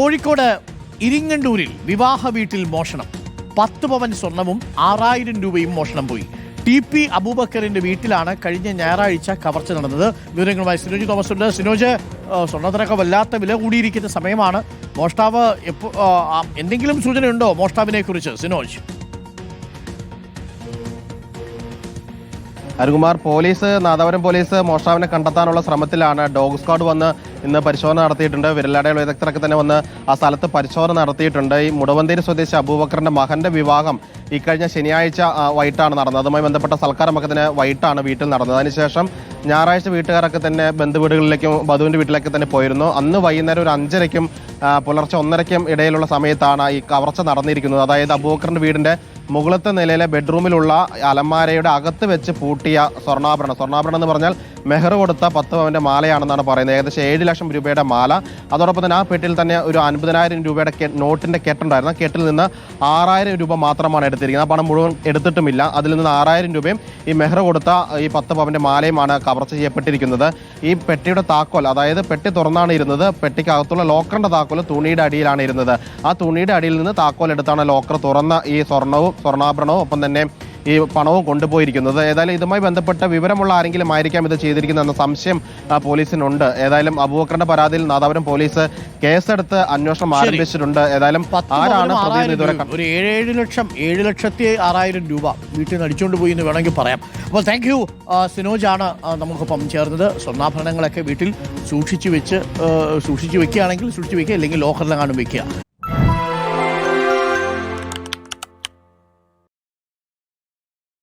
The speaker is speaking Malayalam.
കോഴിക്കോട് ഇരിങ്ങണ്ടൂരിൽ വിവാഹ വീട്ടിൽ മോഷണം. പത്ത് പവൻ സ്വർണവും ആറായിരം രൂപയും മോഷണം പോയി. ടി പി അബൂബക്കറിന്റെ വീട്ടിലാണ് കഴിഞ്ഞ ഞായറാഴ്ച കവർച്ച നടന്നത്. വിവരങ്ങളുമായി സിനോജ് തോമസ് ഉണ്ട്. സിനോജ് സ്വർണത്തിനൊക്കെ വല്ലാത്ത വില കൂടിയിരിക്കുന്ന സമയമാണ്. മോഷ്ടാവ് എപ്പോ എന്തെങ്കിലും സൂചനയുണ്ടോ മോഷ്ടാവിനെ കുറിച്ച് സിനോജ്. അരുകുമാർ പോലീസ് നാദാപുരം പോലീസ് മോഷ്ടാവിനെ കണ്ടെത്താനുള്ള ശ്രമത്തിലാണ് ഡോഗ് സ്ക്വാഡ് വന്ന് ഇന്ന് പരിശോധന നടത്തിയിട്ടുണ്ട്. വിരലടയാള വിദഗ്ധരൊക്കെ തന്നെ വന്ന് ആ സ്ഥലത്ത് പരിശോധന നടത്തിയിട്ടുണ്ട്. ഈ മുടവന്തേരി സ്വദേശി അബൂബക്കറിന്റെ മകന്റെ വിവാഹം ഇക്കഴിഞ്ഞ ശനിയാഴ്ച വൈകിട്ടാണ് നടന്നത്. അതുമായി ബന്ധപ്പെട്ട സൽക്കാരമൊക്കെ തന്നെ വൈകിട്ടാണ് വീട്ടിൽ നടന്നത്. അതിനുശേഷം ഞായറാഴ്ച വീട്ടുകാരൊക്കെ തന്നെ ബന്ധുവീടുകളിലേക്കും വധുവിന്റെ വീട്ടിലേക്ക് തന്നെ പോയിരുന്നു. അന്ന് വൈകുന്നേരം ഒരു അഞ്ചരയ്ക്കും പുലർച്ചെ ഒന്നരയ്ക്കും ഇടയിലുള്ള സമയത്താണ് ഈ കവർച്ച നടന്നിരിക്കുന്നത്. അതായത് അബൂബക്കറിന്റെ വീടിന്റെ മുകളത്തെ നിലയിലെ ബെഡ്റൂമിലുള്ള അലമാരയുടെ അകത്ത് വെച്ച് പൂട്ടിയ സ്വർണാഭരണം. സ്വർണാഭരണം എന്ന് പറഞ്ഞാൽ മെഹർ കൊടുത്ത പത്ത് പവന്റെ മാലയാണെന്നാണ് പറയുന്നത്. ഏകദേശം ഏഴ് ലക്ഷം രൂപയുടെ മാല. അതോടൊപ്പം തന്നെ ആ പെട്ടിയിൽ തന്നെ ഒരു അൻപതിനായിരം രൂപയുടെ നോട്ടിന്റെ കെട്ടുണ്ടായിരുന്നു. കെട്ടിൽ നിന്ന് ആറായിരം രൂപ മാത്രമാണ് എടുത്തിരിക്കുന്നത്. ആ പണം മുഴുവൻ എടുത്തിട്ടുമില്ല. അതിൽ നിന്ന് ആറായിരം രൂപയും ഈ മെഹർ കൊടുത്ത ഈ പത്ത് പവന്റെ മാലയുമാണ് കവർച്ച ചെയ്യപ്പെട്ടിരിക്കുന്നത്. ഈ പെട്ടിയുടെ താക്കോൽ അതായത് പെട്ടി തുറന്നാണ് ഇരുന്നത്. പെട്ടിക്കകത്തുള്ള ലോക്കറിന്റെ താക്കോൽ തുണിയുടെ അടിയിലാണ് ഇരുന്നത്. ആ തുണിയുടെ അടിയിൽ നിന്ന് താക്കോൽ എടുത്താണ് ലോക്കർ തുറന്ന ഈ സ്വർണവും സ്വർണാഭരണവും ഒപ്പം തന്നെ ഈ പണവും കൊണ്ടുപോയിരിക്കുന്നത്. ഏതായാലും ഇതുമായി ബന്ധപ്പെട്ട വിവരമുള്ള ആരെങ്കിലും ആയിരിക്കാം ഇത് ചെയ്തിരിക്കുന്നത് എന്ന സംശയം പോലീസിനുണ്ട്. ഏതായാലും അബൂബക്കറിന്റെ പരാതിയിൽ നാദാപുരം പോലീസ് കേസെടുത്ത് അന്വേഷണം ആരംഭിച്ചിട്ടുണ്ട്. ഏതായാലും ആരാണ്. ഒരു ഏഴ് ലക്ഷം ഏഴ് ലക്ഷത്തി ആറായിരം രൂപ വീട്ടിൽ നിന്ന് അടിച്ചുകൊണ്ട് പോയി എന്ന് വേണമെങ്കിൽ പറയാം. അപ്പോൾ താങ്ക് യു സിനോജാണ് നമുക്കൊപ്പം ചേർന്നത്. സ്വർണാഭരണങ്ങളൊക്കെ വീട്ടിൽ സൂക്ഷിച്ചു വെച്ച് സൂക്ഷിച്ചു വെക്കുകയാണെങ്കിൽ സൂക്ഷിച്ചു വെക്കുക അല്ലെങ്കിൽ ലോക്കറിലെങ്ങാനും വെക്കുക.